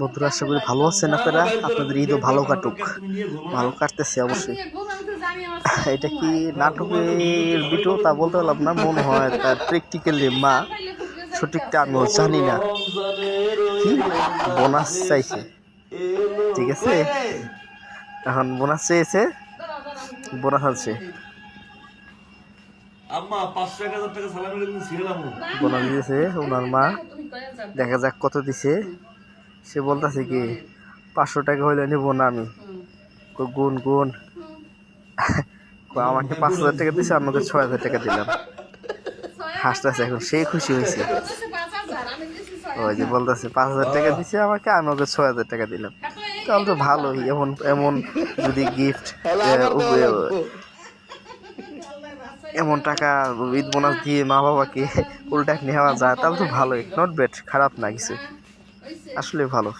বন্ধুরা আশা করি ভালো আছেন আপনারা। আপনাদের ঈদও ভালো কাটুক। ভালো কাটতেছে অবশ্যই। এটা কি নাটকের ভিডিও তা বলতে পারলাম না মনে হয় তার প্র্যাকটিক্যালি মা। সঠিকটা আমিও জানি না। কি? বোনাস চাইছে। ঠিক আছে? এখন বোনাস চেয়েছে। বোনাস আছে বোনাস দিয়েছে ওনার মা। দেখা যাক কত দিছে। সে বলতেছে কি পাঁচশো টাকা হইলে নেব না আমি। গুণ গুণ আমাকে পাঁচ হাজার টাকা দিছে আমাকে ছয় হাজার টাকা দিলাম। হাসতেছে এখন সেই খুশি হয়েছে। ওই যে বলতেছে পাঁচ হাজার টাকা দিছে আমাকে আমি ওকে ছয় হাজার টাকা দিলাম। তাহলে তো ভালোই এমন এমন যদি গিফট এমন টাকা ঈদ বোনাস দিয়ে মা বাবাকে উল্টা নেওয়া যায় তাহলে তো ভালোই নট ব্যাড খারাপ না কিছু। আসলে ভালো।